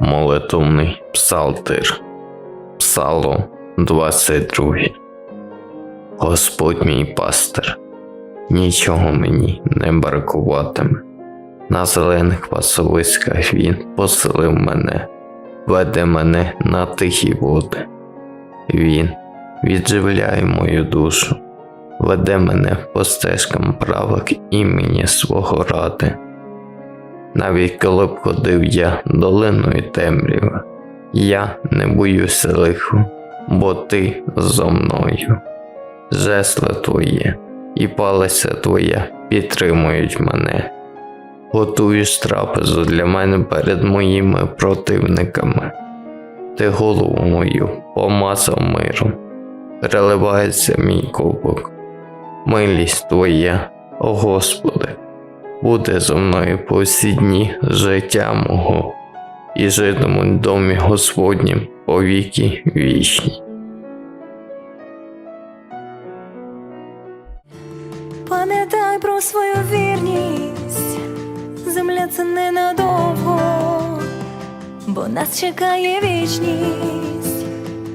молитовний псалтир, Псалом 22. Господь мій пастир, нічого мені не бракуватиме. На зелених пасовиськах він поселив мене, веде мене на тихі води. Він відживляє мою душу, веде мене по стежкам правок імені свого ради. Навіть коли б ходив я долиною темряви, я не боюся лиху, бо ти зо мною. Жесло твоє і палиця твоя підтримують мене. Готуєш трапезу для мене перед моїми противниками. Ти голову мою помазав миром, переливається мій кубок. Милість твоя, о Господи, буде зо мною по всі життя мого, і житиму в домі Господнім по віки вічні. Пам'ятай про свою вірність, земля це ненадовго, бо нас чекає вічність.